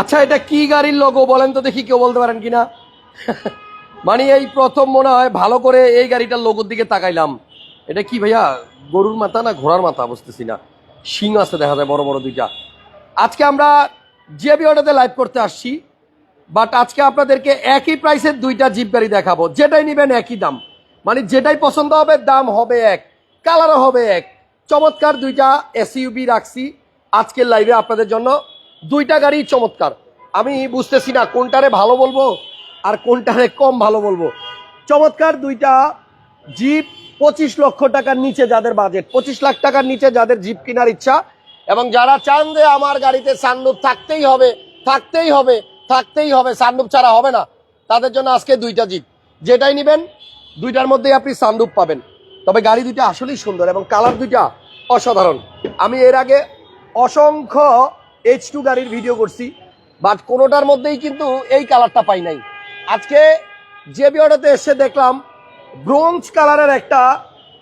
আচ্ছা এটা কি গাড়ির লোগো বলেন তো দেখি কেউ বলতে পারেন কিনা? মানে এই প্রথম মনে হয় ভালো করে এই গাড়িটার লোগোর দিকে তাকাইলাম। এটা কি ভাইয়া, গরুর মাথা না ঘোড়ার মাথা বুঝতেছি না? শিং আছে দেখা যায় বড় বড় দুইটা। আজকে আমরা যে বিওটাতে লাইভ করতে আসছি বাট আজকে আপনাদেরকে একই প্রাইসের দুইটা জিপ গাড়ি দেখাবো। যেটাই নেবেন একই দাম। মানে যেটাই পছন্দ হবে, দাম হবে এক কালারও হবে এক। চমৎকার দুইটা এসইউবি রাখছি আজকের লাইভে আপনাদের জন্য। দুইটা গাড়ি চমৎকার। আমি বুঝতেছি না কোনটারে ভালো বলব আর কোনটারে কম ভালো বলব। চমৎকার দুইটা জিপ, পঁচিশ লক্ষ টাকার নিচে যাদের বাজেট পঁচিশ লাখ টাকার নিচে যাদের জিপ কেনার ইচ্ছা এবং যারা চান যে আমার গাড়িতে সানরুফ থাকতেই হবে থাকতেই হবে থাকতেই হবে সানরুফ ছাড়া হবে না, তাদের জন্য আজকে দুইটা জিপ। যেটাই নেবেন, দুইটার মধ্যেই আপনি সানরুফ পাবেন। তবে গাড়ি দুইটা আসলেই সুন্দর এবং কালার দুইটা অসাধারণ। আমি এর আগে অসংখ্য এইচ টু গাড়ির ভিডিও করছি বাট কোনোটার মধ্যেই কিন্তু এই কালারটা পাই নাই। আজকে যে বিওটাতে এসে দেখলাম ব্রোঞ্জ কালারের একটা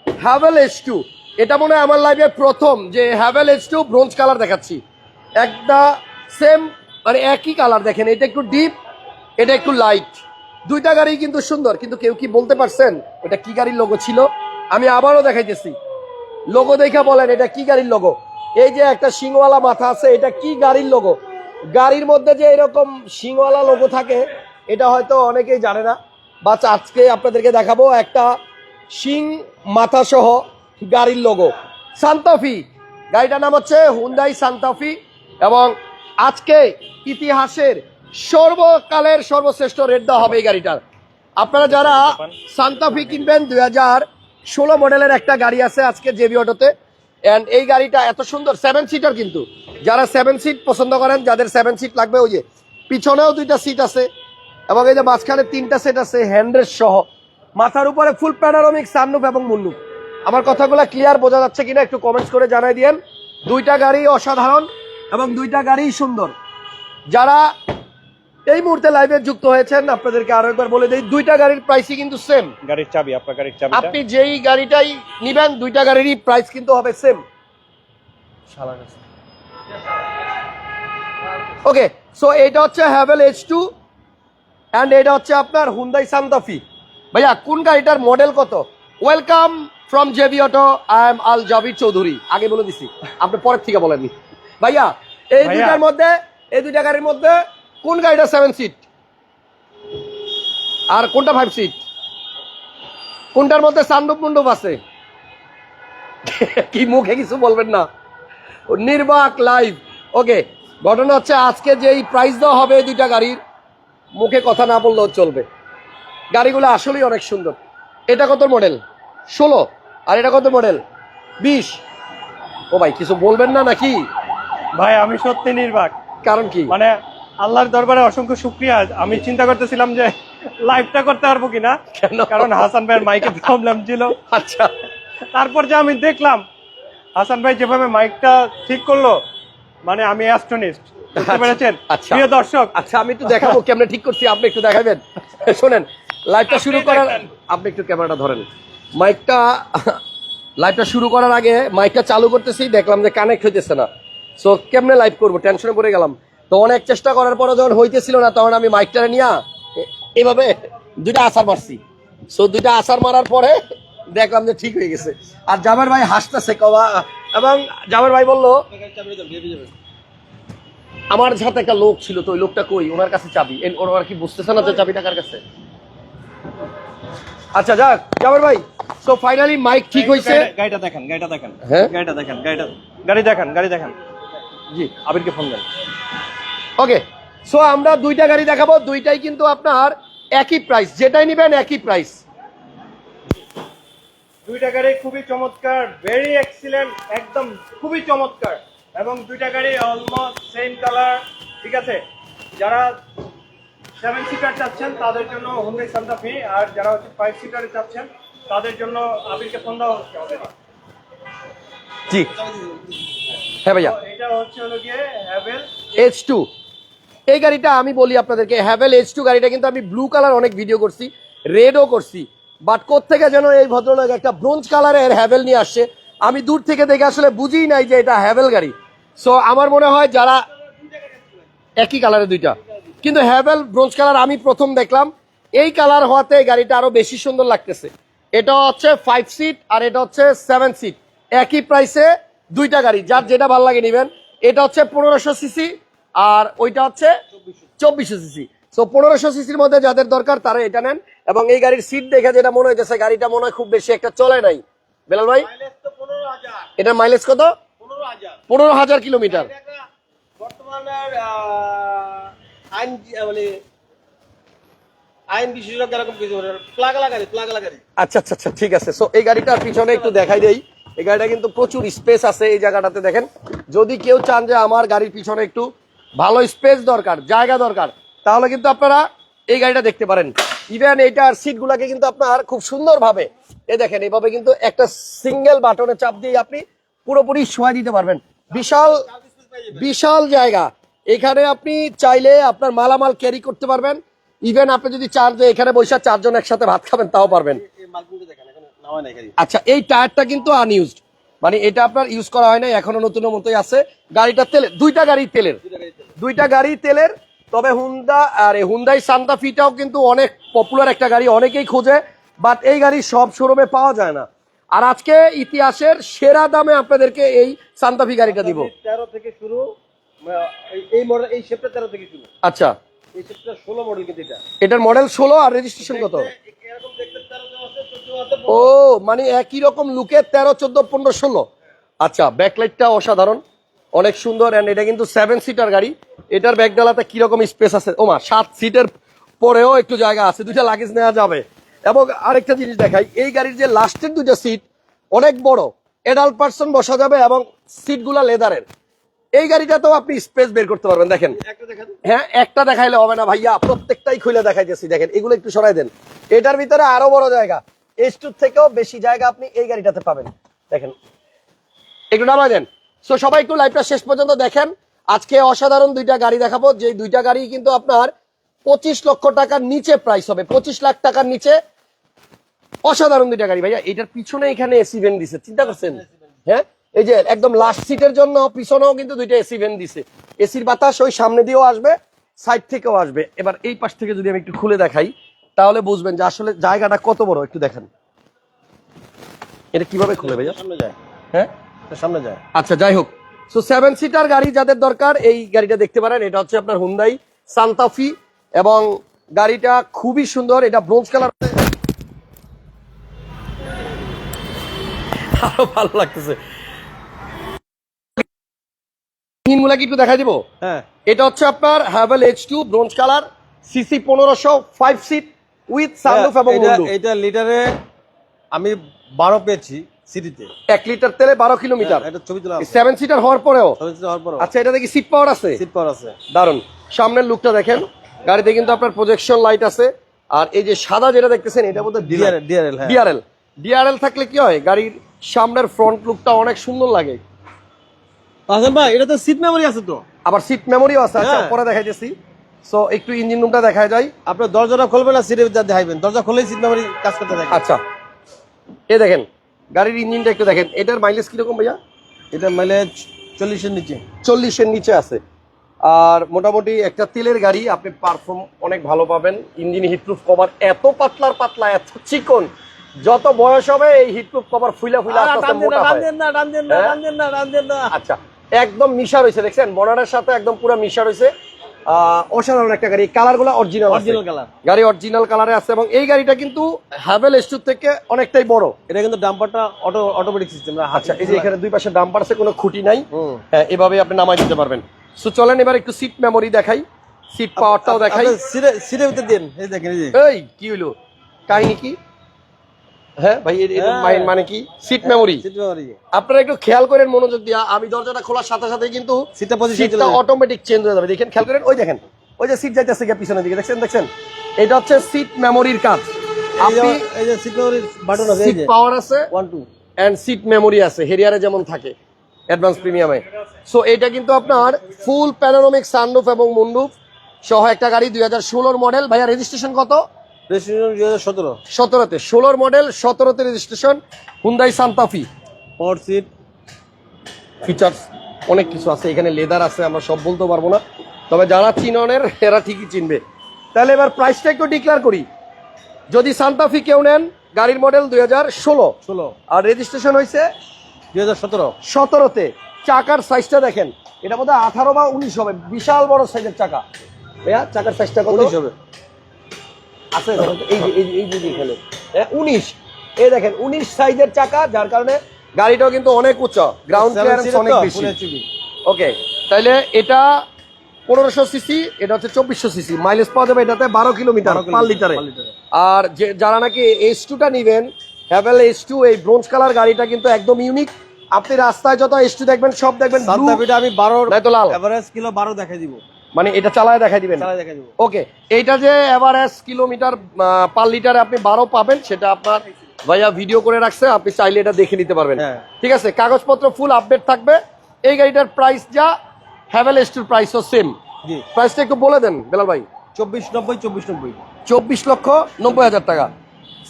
হ্যাভেল এইচ টু এটা মনে হয় আমার লাইফে প্রথম যে Haval H two bronze colour দেখাচ্ছি। একটা সেম মানে একই কালার দেখেন, এটা একটু ডিপ এটা একটু লাইট দুইটা গাড়ি কিন্তু সুন্দর, কিন্তু কেউ কি বলতে পারছেন এটা কি গাড়ির লোগো ছিল? আমি আবারও দেখাইতেছি। লোগো দেখা বলেন, এটা কি গাড়ির লোগো এই যে একটা শিংওয়ালা মাথা আছে, এটা কি গাড়ির লোগো গাড়ির মধ্যে যে এরকম শিংওয়ালা লোগো থাকে, এটা হয়তো অনেকেই জানে না। বা আজকে আপনাদেরকে দেখাবো একটা শিং মাথা সহ গাড়ির লোগো সান্তাফি, গাড়িটার নাম হচ্ছে হুন্ডাই সান্তাফি এবং আজকে ইতিহাসের সর্বকালের সর্বশ্রেষ্ঠ রেট দেওয়া হবে এই গাড়িটার। আপনারা যারা সান্তাফি কিনবেন, দুই হাজার ষোলো মডেলের একটা গাড়ি আছে আজকে জেবি অটোতে অ্যান্ড এই গাড়িটা এত সুন্দর সেভেন সিটার কিন্তু। যারা সেভেন সিট পছন্দ করেন, যাদের সেভেন সিট লাগবে, ওই যে পিছনেও দুইটা সিট আছে, এবং এই যে মাঝখানে তিনটা সেট আছে হ্যান্ড্রেস সহ। মাথার উপরে ফুল প্যানারোমিক সানরুফ এবং মুন্নুফ আমার কথাগুলো ক্লিয়ার বোঝা যাচ্ছে কিনা, একটু কমেন্টস করে জানাই দিয়েন। দুইটা গাড়ি অসাধারণ, এবং দুইটা গাড়ি সুন্দর। যারা এই মুহূর্তে লাইভে যুক্ত হয়েছেন। আপনাদেরকে আরও একবার বলে দিই দুইটা গাড়ির প্রাইসই কিন্তু সেম গাড়ির চাবি আপনার গাড়ির চাবি আপনি যেই গাড়িটাই নিবেন দুইটা গাড়িরই প্রাইস কিন্তু হবে সেম ওকে সো এটা হচ্ছে হ্যাভেল এইচ টু অ্যান্ড এটা হচ্ছে আপনার হুন্দাই সান্তাফি ভাইয়া কোন গাড়িটার মডেল কত? Welcome from JB Auto I am Al Jabir Chowdhury আগে বলে দিছি আপনি পরের থেকে বলেননি। ভাইয়া এই দুইটার মধ্যে এই দুইটা গাড়ির মধ্যে কোন গাড়িটা সেভেন সিট আর কোনটা ফাইভ সিট কোনটার মধ্যে সান্ডুপ মুন্ডুপ আছে? কি মুখে কিছু বলবেন না। নির্বাক লাইভ ওকে ঘটনা হচ্ছে আজকে যেই প্রাইস দেওয়া হবে দুইটা গাড়ির মুখে কথা না বললেও চলবে। গাড়িগুলো আসলেই অনেক সুন্দর। এটা কত মডেল ষোলো। আর এটা কত মডেল বিশ। ও ভাই কিছু বলবেন না নাকি? ভাই আমি সত্যি নির্বাক। কারণ কি? মানে আল্লাহর দরবারে অসংখ্য শুক্রিয়া। আমি চিন্তা করতেছিলাম যে লাইভটা করতে পারব কিনা। কারণ হাসান ভাইয়ের মাইকে প্রবলেম ছিল। আচ্ছা। তারপর যে আমি দেখলাম হাসান ভাই যেভাবে মাইকটা ঠিক করল মানে আমি বুঝতে পেরেছেন? আচ্ছা। প্রিয় দর্শক। আচ্ছা আমি একটু দেখাবো কেমনে ঠিক করছি আপনি একটু দেখাবেন। শোনেন লাইভটা শুরু করার আপনি একটু ক্যামেরাটা ধরেন। মাইকটা লাইভটা শুরু করার আগে মাইকটা চালু করতেছি দেখলাম যে কানেক্ট হইতেছে না। সো কেমনে লাইভ করব? টেনশনে পড়ে গেলাম। তো অনেক চেষ্টা করার পরে যখন হইতেছিল না তখন আমি মাইকটা নিয়ে এভাবে দুইটা আসার মারছি। সো দুইটা আসার মারার পরে দেখলাম যে ঠিক হয়ে গেছে। আর জামার ভাই হাসতেছে কবা এবং জামার ভাই বলল আমার সাথে একটা লোক ছিল তো ওই লোকটা কই? ওনার কাছে চাবি। ওরা কি বুঝতেছে না যে চাবি টাকার কাছে? আচ্ছা যাক জামার ভাই সো ফাইনালি মাইক ঠিক হয়েছে গাড়িটা দেখেন গাড়িটা দেখেন। হ্যাঁ? গাড়িটা দেখেন গাড়িটা গাড়ি দেখেন গাড়ি দেখেন। জি। আবিরকে ফোন দেন। ওকে সো আমরা দুইটা গাড়ি দেখাবো দুইটাই কিন্তু আপনার একই প্রাইস যেটাই নেবেন একই প্রাইস দুইটা গাড়ি খুবই চমৎকার ভেরি এক্সিলেন্ট একদম খুবই চমৎকার। এবং দুইটা গাড়ি অলমোস্ট সেম কালার ঠিক আছে? যারা সেভেন সিটার চাচ্ছেন তাদের জন্য হুন্ডাই সান্তা ফি আর যারা হচ্ছে ফাইভ সিটারে চাচ্ছেন তাদের জন্য আবিরকে ফোন দেওয়া হচ্ছে হবে জি। হ্যাঁ ভাইয়া। এটা হচ্ছে হলো গিয়ে হ্যাভেল এইচ টু এই গাড়িটা আমি বলি আপনাদেরকে হ্যাভেল এইচ টু গাড়িটা কিন্তু আমি ব্লু কালার অনেক ভিডিও করছি রেডও করছি। বাট কোত্থেকে যেন এই ভদ্রলোক একটা ব্রোঞ্জ কালারের হ্যাভেল নিয়ে আসছে, আমি দূর থেকে দেখে আসলে বুঝিই নাই যে এটা হ্যাভেল গাড়ি। সো আমার মনে হয় যারা একই কালারের দুইটা। কিন্তু হ্যাভেল ব্রোঞ্জ কালার আমি প্রথম দেখলাম, এই কালার হওয়াতে এই গাড়িটা আরও বেশি সুন্দর লাগতেছে। এটা হচ্ছে ফাইভ সিট আর এটা হচ্ছে সেভেন সিট একই প্রাইসে দুইটা গাড়ি, যার যেটা ভালো লাগে নেবেন, এটা হচ্ছে পনেরোশো সিসি আর ওইটা হচ্ছে চব্বিশশো সিসি। সো পনেরোশো সিসির মধ্যে যাদের দরকার তারা এটা নেন। এবং এই গাড়ির সিট দেখে যেটা মনে হইতেছে গাড়িটা মনে হয় খুব বেশি একটা চলে নাই। বেলাল ভাই? এটার মাইলেজ কত? পনেরো হাজার। কিলোমিটার। এটা আচ্ছা আচ্ছা আচ্ছা ঠিক আছে। সো এই গাড়িটার পিছনে একটু দেখাই দেই। এই গাড়িটা কিন্তু প্রচুর স্পেস আছে এই জায়গাটাতে দেখেন। যদি কেউ চান যে আমার গাড়ির পিছনে একটু ভালো স্পেস দরকার, জায়গা দরকার। তাহলে কিন্তু আপনারা এই গাড়িটা দেখতে পারেন। ইভেন এইটার সিটগুলোকে কিন্তু আপনার খুব সুন্দরভাবে, এ দেখেন এইভাবে কিন্তু একটা সিঙ্গেল বাটনে চাপ দিয়ে আপনি পুরোপুরি শোয়া দিতে পারবেন। বিশাল বিশাল জায়গা। এখানে আপনি চাইলে আপনার মালামাল ক্যারি করতে পারবেন। ইভেন আপনি যদি চার, যে এখানে বসে চারজন একসাথে ভাত খাবেন, তাও পারবেন। আচ্ছা এই টায়ারটা কিন্তু আনইউজড মানে এটা আপনার ইউজ করা হয় না এখনও নতুনের মতোই আছে। গাড়িটা তেলের দুইটা গাড়ি তেলের। দুইটা গাড়ি তেলের তবে হুন্ডা আর এই হুন্ডাই সান্তা ফিটাও কিন্তু অনেক পপুলার একটা গাড়ি অনেকেই খোঁজে বাট এই গাড়ি সব শোরুমে পাওয়া যায় না। আর আজকে ইতিহাসের সেরা দামে আপনাদেরকে এই সান্তাফি গাড়িটা দিব। তেরো থেকে শুরু এই- মডেল এই শেপটা তেরো থেকে শুরু। আচ্ছা। এই শেপটা ষোলো মডেল কিন্তু এটা। এটার মডেল ষোলো আর রেজিস্ট্রেশন কত? ও মানে একই রকম লুকে তেরো চোদ্দ পনেরো ষোলো। আচ্ছা ব্যাকলাইটটা অসাধারণ। অনেক সুন্দর অ্যান্ড এটা কিন্তু সেভেন সিটার গাড়ি। এটার ব্যাকডালাতে কীরকম স্পেস আছে? ওমা সাত সিটের পরেও একটু জায়গা আছে দুইটা লাগেজ নেওয়া যাবে। এবং আরেকটা জিনিস দেখাই এই গাড়ির যে লাস্টের দুইটা সিট অনেক বড়। এডাল্ট পার্সন বসা যাবে এবং সিটগুলা লেদারের এই গাড়িটাতেও আপনি স্পেস বের করতে পারবেন দেখেন। হ্যাঁ একটা দেখাইলে হবে না ভাইয়া প্রত্যেকটাই খুলে দেখাইতেছি দেখেন। এগুলো একটু সরাই দেন। এটার ভিতরে আরও বড় জায়গা। টু থেকেও বেশি জায়গা আপনি এই গাড়িটাতে পাবেন। দেখেন। একটু নামাই দেন। সো সবাই একটু লাইভটা শেষ পর্যন্ত দেখেন। আজকে অসাধারণ দুইটা গাড়ি দেখাবো। যে দুইটা গাড়ি কিন্তু আপনার পঁচিশ লক্ষ টাকার নিচে প্রাইস হবে। পঁচিশ লাখ টাকার নিচে অসাধারণ দুইটা গাড়ি। ভাইয়া এটার পিছনে এখানে এসি ভেন দিছে। চিন্তা করছেন? হ্যাঁ? এই যে একদম লাস্ট সিটের জন্য পিছনেও কিন্তু দুইটা এসি ভেন দিছে। এসির বাতাস ওই সামনে দিয়েও আসবে সাইড থেকেও আসবে। এবার এই পাশ থেকে যদি আমি একটু খুলে দেখাই তাহলে বুঝবেন যে আসলে জায়গাটা কত বড়। একটু দেখেন। এটা কীভাবে খুলে ভাইয়া? হ্যাঁ? সামনে যায়। আচ্ছা যাই হোক। সো সেভেন সিটার গাড়ি যাদের দরকার এই গাড়িটা দেখতে পারেন এটা হচ্ছে আপনার হুন্দাই সান্তাফি এবং গাড়িটা খুবই সুন্দর এটা ব্রোঞ্জ কালার আরও ভালো লাগতেছে। ইঞ্জিনগুলা কি একটু দেখাই দিব? হ্যাঁ। এটা হচ্ছে আপনার Haval H two bronze colour CC পনেরোশো ফাইভ সিট উইথ সানরুফ এবং এটা লিটারে আমি বারো পেয়েছি। সিটিতে। এক লিটার তেলে বারো কিলোমিটার। এটা ছবি তোলা আছে। সেভেন সিটার হওয়ার পরেও। ছবি তোলা হওয়ার পরও। আচ্ছা এটা দেখি সিট পাওয়ার আছে? সিট পাওয়ার আছে। দারুণ সামনের লুকটা দেখেন। গাড়িতে কিন্তু আপনার প্রজেকশন লাইট আছে। আর এই যে সাদা যেটা দেখতেছেন এটা বোধহয় ডিআরএল ডিআরএল হ্যাঁ। ডিআরএল ডিআরএল থাকলে কি হয়? গাড়ির সামনের ফ্রন্ট লুকটা অনেক সুন্দর লাগে। ভাই এটা তো সিট মেমোরি আছে তো? আবার সিট মেমোরিও আছে। আচ্ছা হ্যাঁ। পরে দেখাইতেছি। সো একটু ইঞ্জিন রুমটা দেখায় যায় আপনার দরজাটা খুলবেন না দেখাইবেন। দরজা খুলেই সিট মেমোরি কাজ করতে থাকে। আচ্ছা। এ দেখেন গাড়ির ইঞ্জিনটা একটু দেখেন এটার মাইলেজ কীরকম ভাইয়া? এটা মাইলেজ চল্লিশের নিচে। চল্লিশের নিচে আছে। আর মোটামুটি একটা তেলের গাড়ি আপনি পারফর্ম অনেক ভালো পাবেন। ইঞ্জিন হিটপ্রুফ কভার এত পাতলার পাতলা এত চিকন যত বয়স হবে এই হিটপ্রুফ কভার টানদেন না। আচ্ছা একদম মিশা রয়েছে দেখছেন? বনারের সাথে একদম পুরো মিশা রয়েছে। অসাধারণ একটা গাড়ি। কালারগুলো অরিজিনাল অরিজিনাল কালার গাড়ি অরিজিনাল কালারে আছে এবং এই গাড়িটা কিন্তু হ্যাভেল স্টুর থেকে অনেকটাই বড়। এটা কিন্তু ডাম্পারটা অটো অটোমেটিক সিস্টেম আচ্ছা এই যে এখানে দুই পাশে ডাম্পার আছে কোনো খুঁটি নাই। হ্যাঁ এভাবে আপনি নামাই দিতে পারবেন। সো চলেন এবার একটু সিট মেমোরি দেখাই। সিট পাওয়ারটাও দেখাই। সিটে ভিতরে দেন। এই দেখেন এই এই কি হলো কাহিনী কি? হ্যাঁ ভাই হ্যাঁ। মানে কি? সিট মেমোরি আপনারা একটু খেয়াল করেন মনোযোগ দিয়া আমি দরজাটা খোলার সাথে সাথে কিন্তু সিটটা অটোমেটিক চেঞ্জ হয়ে যাবে। দেখেন খেয়াল করেন ওই দেখেন ওই যে সিট যাইতেছে গিয়ে পিছনের দিকে দেখছেন দেখছেন? এটা হচ্ছে সিট মেমোরির কাজ। আপনি এই যে সিট মেমোরি বাটন আছে এই সিট যে। পাওয়ার আছে 1 2 অ্যান্ড সিট মেমোরি আছে হেরিয়ারে যেমন থাকে অ্যাডভান্স প্রিমিয়ামে সো এটা কিন্তু আপনার ফুল প্যানোরামিক সানরুফ এবং মুন্ডুফ সহ একটা গাড়ি দুই হাজার ষোলোর মডেল ভাইয়া রেজিস্ট্রেশন কত? রেজিস্ট্রেশন 2017 সতেরোতে ষোলোর model সতেরোতে registration Hyundai Santa Fe power seat features অনেক কিছু আছে এখানে লেদার আছে আমরা সব বলতে পারব না। তবে যারা চিননের এরা ঠিকই চিনবে। তাহলে এবার প্রাইসটা একটু ডিক্লেয়ার করি। যদি সান্তাফি কেউ নেন গাড়ির মডেল দুই হাজার ষোলো। ষোলো। আর রেজিস্ট্রেশন হয়েছে দুই হাজার সতেরো। সতেরোতে। চাকার সাইজটা দেখেন এটা বোধহয় আঠারো বা উনিশ হবে বিশাল বড় সাইজের চাকা। ভাইয়া চাকার সাইজটা কত? উনিশ হবে। আছে এই যে- এই যে- এখানে। হ্যাঁ উনিশ। এই দেখেন উনিশ সাইজের চাকা যার কারণে গাড়িটাও কিন্তু অনেক উচ্চ গ্রাউন্ড ক্লিয়ারেন্স অনেক বেশি। ওকে তাইলে এটা পনেরোশো সিসি এটা হচ্ছে চব্বিশশো সিসি। মাইলেজ পাওয়া যাবে এটাতে বারো কিলোমিটার 12 পার লিটারে। আর যে যারা নাকি এইচ টুটা নিবেন হ্যাভেল এইচ টু এই ব্রোঞ্জ কালার গাড়িটা কিন্তু একদম ইউনিক আপনি রাস্তায় যত এইচ টু দেখবেন সব দেখবেন আমি তো লাল। এভারেজ কিলো বারো দেখাই দিব। মানে এটা চালায় দেখাই দিবেন। ওকে এইটা যে এভারেজ কিলোমিটার পার লিটারে আপনি বারো পাবেন সেটা আপনার ভাইয়া ভিডিও করে রাখছে আপনি চাইলে এটা দেখে নিতে পারবেন। হ্যাঁ। ঠিক আছে কাগজপত্র ফুল আপডেট থাকবে। এই গাড়িটার প্রাইস যা হ্যাভেল এস টুর প্রাইসও সেম প্রাইসটা একটু বলে দেন বেলাল ভাই। চব্বিশ নব্বই চব্বিশ নব্বই। চব্বিশ লক্ষ নব্বই হাজার টাকা।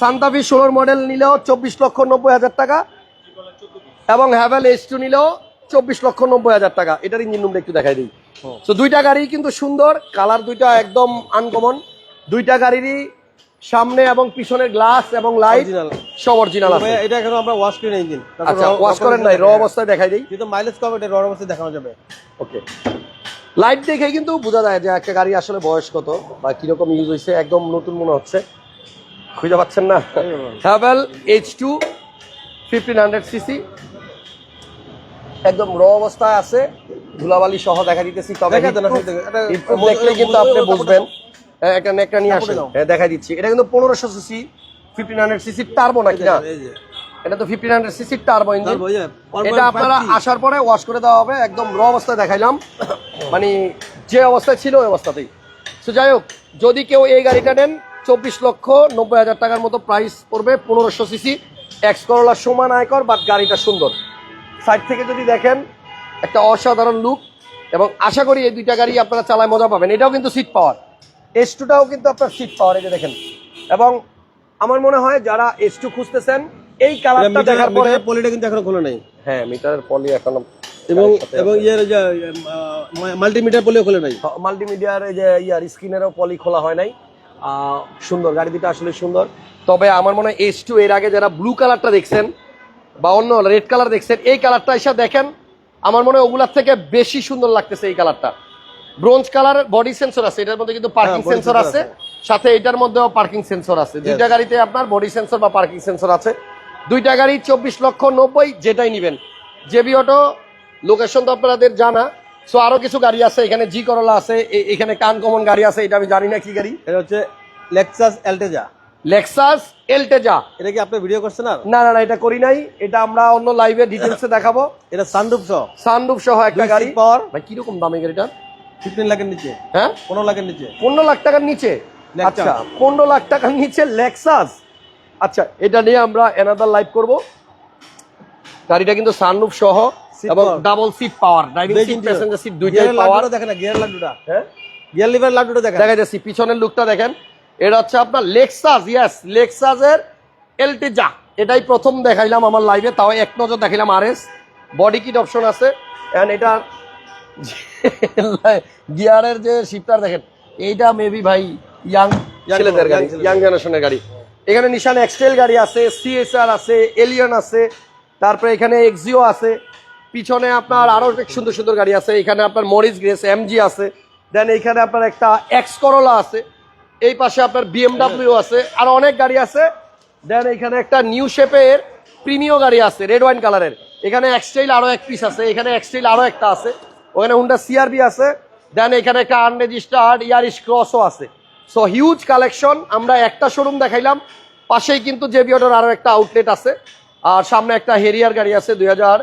সান্তাফি ষোলোর মডেল নিলেও চব্বিশ লক্ষ নব্বই হাজার টাকা এবং হ্যাভেল এস টু নিলেও চব্বিশ লক্ষ নব্বই হাজার টাকা। এটার ইঞ্জিন রুমটা একটু দেখাই দিই। তো দুইটা গাড়ি কিন্তু সুন্দর কালার দুইটা একদম আনকমন দুইটা গাড়িরই সামনে এবং পিছনের গ্লাস এবং লাইট। সব অরিজিনাল আছে। এটা এখন আমরা ওয়াশ করি ইঞ্জিন আচ্ছা ওয়াশ করেন নাই র অবস্থায় দেখাই দিই। কিন্তু মাইলেজ কম এটা র অবস্থায় দেখানো যাবে। ওকে লাইট দেখে কিন্তু বোঝা যায় যে একটা গাড়ি আসলে বয়স কত বা কীরকম ইউজ হয়েছে একদম নতুন মনে হচ্ছে। খুঁজে পাচ্ছেন না। Haval H two fifteen hundred CC একদম র অবস্থায় আছে। ধুলাবালি সহ দেখা দিতেছি। তবে দেখা। দেখা দেখলে কিন্তু আপনি বুঝবেন। হ্যাঁ, একটা একটা নিয়ে আসেন। হ্যাঁ দিচ্ছি। এটা কিন্তু পনেরোশো CC fifteen hundred CC turbo নাকি না? এটা তো fifteen hundred CC turbo engine তারপর এই যে, 1.5 এটা আপনারা আসার পরে ওয়াশ করে দেওয়া হবে। একদম র অবস্থায় দেখাইলাম। মানে যে অবস্থায় ছিল ওই অবস্থাতেই। তো যাই হোক যদি কেউ এই গাড়িটা নেন চব্বিশ লক্ষ নব্বই হাজার টাকার মতো প্রাইস পড়বে পনেরোশো সিসি এক্স করলার সমান আয়কর বাট গাড়িটা সুন্দর। সাইড থেকে যদি দেখেন একটা অসাধারণ লুক এবং আশা করি এই দুইটা গাড়ি আপনারা চালায় মজা পাবেন। এটাও কিন্তু সিট পাওয়ার এস টুটাও কিন্তু আপনার সিট পাওয়ার এই যে দেখেন। এবং আমার মনে হয় যারা এস টু খুঁজতেছেন এই কালারটা দেখার পরে পলিটা কিন্তু এখনও খোলা নাই। হ্যাঁ মিটারের পলি এখনও এবং এবং ইয়ের যে মাল্টিমিটার পলিও খোলে নাই। মাল্টিমিডিয়ার এই যে ইয়ার স্ক্রিনেরও পলি খোলা হয় নাই। আহ, সুন্দর গাড়ি দুটো আসলে সুন্দর। তবে আমার মনে হয় এস টু এর আগে যারা ব্লু কালারটা দেখছেন বা অন্য রেড কালার দেখছেন এই কালারটা এসে দেখেন। আমার মনে হয় ওগুলার থেকে বেশি সুন্দর লাগতেছে এই কালারটা। ব্রোঞ্জ কালার বডি সেন্সর আছে এটার মধ্যে কিন্তু পার্কিং হ্যাঁ, সেন্সর আছে। আছে। সাথে এটার মধ্যেও পার্কিং সেন্সর আছে। দুইটা গাড়িতে আপনার বডি সেন্সর বা পার্কিং সেন্সর আছে। দুইটা গাড়ি চব্বিশ লক্ষ নব্বই যেটাই নিবেন। জেবি অটো লোকেশন তো আপনাদের জানা। সো আরও কিছু গাড়ি আছে এখানে জি করলা আছে এখানে কান কমন গাড়ি আছে এটা আমি জানি না কি গাড়ি। এটা হচ্ছে লেক্সাস এলটেজা লেক্সাস এলটেজা এটা কি আপনি ভিডিও করছেন না না না না এটা করি নাই। এটা আমরা অন্য লাইভে ডিটেলসে দেখাবো। এটা সানরুফ সহ। সানরুফ সহ একটা গাড়ি। power। ভাই কীরকম দামে গাড়িটা ফিফটিন লাখের নিচে। হ্যাঁ? পনেরো লাখের নিচে। পনেরো লাখ টাকার নিচে। আচ্ছা পনেরো লাখ টাকার নিচে লেক্সাস আচ্ছা এটা নিয়ে আমরা এনাদার লাইভ করব। গাড়িটা কিন্তু সানরুফ সহ এবং double seat power driving seat passenger seat দুইটাই পাওয়ার দেখেন গিয়ার লাড্ডুটা হ্যাঁ? গিয়ার লিভার লাড্ডুটা দেখেন। দেখা যাচ্ছে পিছনের লুকটা দেখেন। এটা হচ্ছে আপনার লেক্সাস ইয়েস লেক্সাসের এলটিজা এটাই প্রথম দেখাইলাম আমার লাইভে তাও এক নজর দেখাইলাম R S body kit option আছে। এন্ড এটার গিয়ারের যে শিপটার দেখেন এইটা মেবি ভাই ইয়াং ছেলেদের গাড়ি। ইয়াং জেনারেশনের গাড়ি। এখানে নিশান এক্সটেল গাড়ি আছে সিএসআর আছে এলিয়ন আছে তারপরে এখানে এক্সিও আছে। পিছনে আপনার আরও অনেক সুন্দর সুন্দর গাড়ি আছে। এখানে আপনার মরিস গ্রেস এমজি আছে। দেন এখানে আপনার একটা এক্স করোলা আছে। এই পাশে আপনার বিএমডাব্লিউ আছে আর অনেক গাড়ি আছে। দেন এখানে একটা নিউ শেপের প্রিমিয় গাড়ি আছে রেড ওয়াইন কালারের এখানে এক্সটাইল আরও এক পিস আছে এখানে এক্সটাইল আরও একটা আছে। ওখানে হুন্ডা সিআরবি আছে। দেন এখানে একটা আনরেজিস্টার্ড ইয়ারিশ ক্রসও আছে। সো হিউজ কালেকশন আমরা একটা শোরুম দেখাইলাম। পাশেই কিন্তু জেবিওটোর আরও একটা আউটলেট আছে। আর সামনে একটা হেরিয়ার গাড়ি আছে দুই হাজার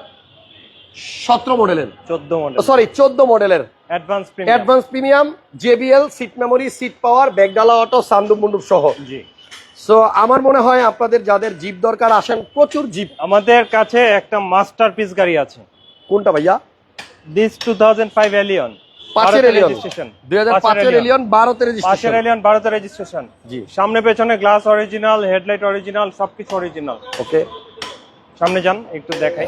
সতেরো মডেলের চোদ্দ মডেল সরি চোদ্দ মডেলের advance premium. Advance premium JBL seat memory seat power ব্যাগডালা auto সান্দুপ মুন্ডুপ সহ। জি। সো আমার মনে হয় আপনাদের যাদের জিপ দরকার আসেন প্রচুর জিপ। আমাদের কাছে একটা মাস্টারপিস গাড়ি আছে। কোনটা ভাইয়া? This alien registration alien alien registration জি। সামনে পেছনে গ্লাস অরিজিনাল হেডলাইট অরিজিনাল সবকিছু অরিজিনাল ওকে সামনে যান একটু দেখাই।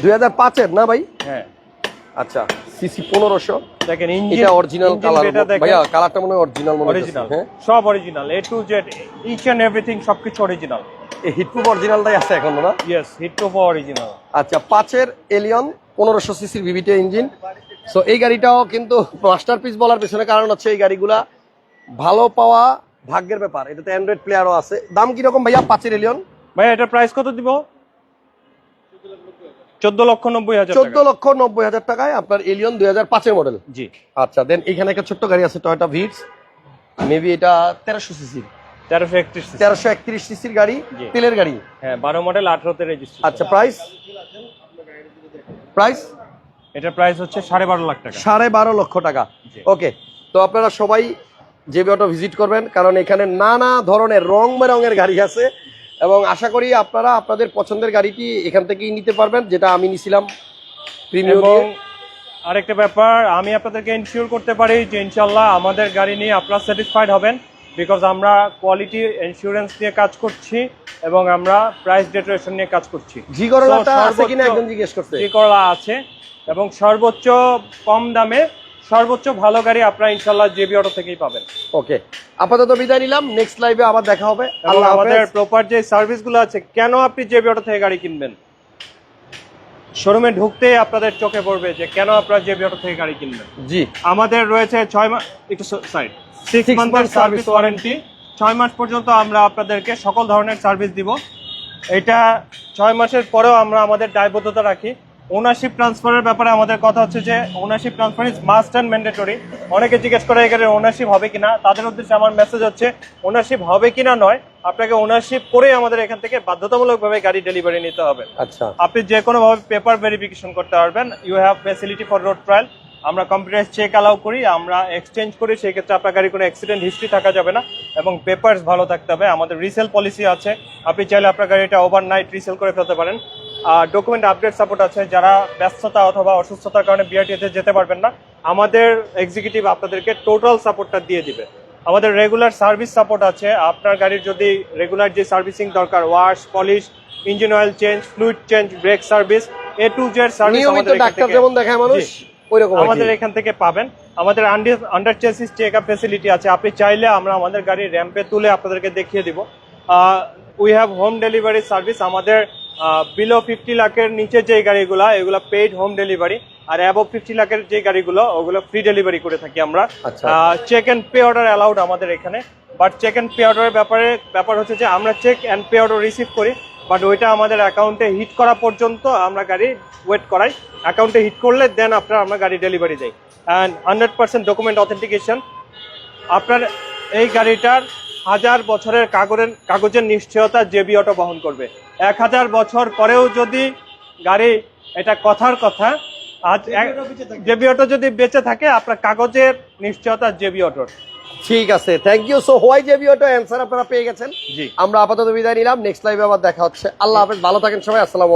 দুই হাজার পাঁচের না ভাই? হ্যাঁ। আচ্ছা সিসি পনেরোশো। দেখেন ইঞ্জিন এটা অরিজিনাল কালার ভাইয়া কালারটা মনে হয় অরিজিনাল মনে হচ্ছে অরিজিনাল হ্যাঁ? সব original A to Z each and everything সবকিছু অরিজিনাল এই হিটপ্রুফ অরিজিনালটাই আছে এখনও না? ইয়েস হিটপ্রুফ অরিজিনাল আচ্ছা পাঁচের এলিয়ন পনেরোশো সিসির ভিভিটি ইঞ্জিন সো এই গাড়িটাও কিন্তু মাস্টারপিস বলার পেছনে কারণ হচ্ছে এই গাড়িগুলা ভালো পাওয়া ভাগ্যের ব্যাপার। এটাতে অ্যান্ড্রয়েড প্লেয়ারও আছে। দাম কীরকম ভাইয়া পাঁচের এলিয়ন ভাইয়া এটা প্রাইস কত দিব? চোদ্দ লক্ষ নব্বই হাজার চোদ্দ লক্ষ নব্বই হাজার টাকায় আপনার এলিয়ন দুই হাজার পাঁচের মডেল জি। আচ্ছা দেন এখানে একটা ছোট্ট গাড়ি আছে টয়োটা ভিটস মেবি এটা তেরোশো সিসির তেরোশো একত্রিশ তেরোশো একত্রিশ সিসির গাড়ি তেলের গাড়ি। হ্যাঁ বারো মডেল আঠারোতে রেজিস্ট্রেশন আচ্ছা প্রাইস প্রাইস এটা প্রাইস হচ্ছে সাড়ে বারো লাখ টাকা। সাড়ে বারো লক্ষ টাকা। জি। ওকে তো আপনারা সবাই জেবি অটো ভিজিট করবেন কারণ এখানে নানা ধরনের রং বেরঙের গাড়ি আছে। এবং আশা করি আপনারা আপনাদের পছন্দের গাড়িটি এখান থেকেই নিতে পারবেন যেটা আমি নিছিলাম প্রিমিয়াম আরেকটা ব্যাপার আমি আপনাদেরকে ইনশিওর করতে পারি যে ইনশাল্লাহ আমাদের গাড়ি নিয়ে আপনারা স্যাটিসফাইড হবেন বিকজ আমরা কোয়ালিটি ইন্স্যুরেন্স নিয়ে কাজ করছি এবং আমরা প্রাইস ডেটারেশন নিয়ে কাজ করছি। জি আছে কিনা একজন জিজ্ঞেস করছে জি করলা আছে এবং সর্বোচ্চ কম দামে সর্বোচ্চ ভালো গাড়ি আপনারা ইনশাল্লাহ জেবি অটো থেকেই পাবেন। ওকে আপাতত বিদায় নিলাম নেক্সট লাইভে আবার দেখা হবে। আল্লাহ আমাদের প্রপার যে সার্ভিসগুলো আছে কেন আপনি জেবি অটো থেকে গাড়ি কিনবেন? শোরুমে ঢুকতেই আপনাদের চোখে পড়বে যে কেন আপনারা জেবি অটো থেকে গাড়ি কিনবেন? জি। আমাদের রয়েছে ছয় মাস একটু সাইড সিক্স মান্থের সার্ভিস ওয়ারেন্টি ছয় মাস পর্যন্ত আমরা আপনাদেরকে সকল ধরনের সার্ভিস দিব। এটা ছয় মাসের পরেও আমরা আমাদের দায়বদ্ধতা রাখি। ওনারশিপ ট্রান্সফারের ব্যাপারে আমাদের কথা হচ্ছে যে ownership transfer is must and mandatory অনেকে জিজ্ঞেস করে এখানে ওনারশিপ হবে কিনা তাদের উদ্দেশ্যে আমার মেসেজ হচ্ছে ওনারশিপ হবে কিনা নয় আপনাকে ওনারশিপ করে আমাদের এখান থেকে বাধ্যতামূলকভাবে গাড়ি ডেলিভারি নিতে হবে। আচ্ছা। আপনি যে কোনোভাবে পেপার ভেরিফিকেশন করতে পারবেন। You have facility for road trial আমরা কম্পিউটার চেক অ্যালাউ করি আমরা এক্সচেঞ্জ করি সেই ক্ষেত্রে আপনার গাড়ি কোনো অ্যাক্সিডেন্ট হিস্ট্রি থাকা যাবে না এবং পেপারস ভালো থাকতে হবে। আমাদের রিসেল পলিসি আছে আপনি চাইলে আপনার গাড়িটা ওভারনাইট রিসেল করে ফেলতে পারেন। আর ডকুমেন্ট আপডেট সাপোর্ট আছে যারা ব্যস্ততা অথবা অসুস্থতার কারণে বিআরটিতে যেতে পারবেন না আমাদের এক্সিকিউটিভ আপনাদেরকে টোটাল সাপোর্টটা দিয়ে দিবে। আমাদের রেগুলার সার্ভিস সাপোর্ট আছে আপনার গাড়ির যদি রেগুলার যে সার্ভিসিং দরকার wash polish engine oil change fluid change brake service A to Z service নিয়মিত ডাক্তার যেমন দেখায় মানুষ ওই রকম আমাদের এখান থেকে পাবেন। আমাদের under chassis check up facility আছে। আপনি চাইলে আমরা আমাদের গাড়ি র্যাম্পে তুলে আপনাদেরকে দেখিয়ে দিব। We have home delivery service আমাদের বিলো ফিফটি লাখের নিচে যে গাড়িগুলো এগুলো পেইড হোম ডেলিভারি আর অ্যাবভ ফিফটি লাখের যে গাড়িগুলো ওগুলো ফ্রি ডেলিভারি করে থাকি আমরা। Check and pay order allowed আমাদের এখানে। বাট চেক অ্যান্ড পে অর্ডারের ব্যাপারে ব্যাপার হচ্ছে যে আমরা check and pay order receive করি। বাট ওইটা আমাদের অ্যাকাউন্টে হিট করা পর্যন্ত আমরা গাড়ি ওয়েট করাই। অ্যাকাউন্টে হিট করলে দেন আপনার আমরা গাড়ি ডেলিভারি দেয় and hundred percent document authentication আপনার এই গাড়িটার হাজার বছরের কাগজের কাগজের নিশ্চয়তা জেবি অটো বহন করবে। এক হাজার বছর পরেও যদি গাড়ি এটা কথার কথা আজ জেবি অটো যদি বেঁচে থাকে আপনার কাগজের নিশ্চয়তা জেবি অটোর। ঠিক আছে thank you so why JB auto answer আপনারা পেয়ে গেছেন জি। আমরা আপাতত বিদায় নিলাম। নেক্সট লাইভে আবার দেখা হচ্ছে। আল্লাহ হাফেজ ভালো থাকেন সবাই আসসালামু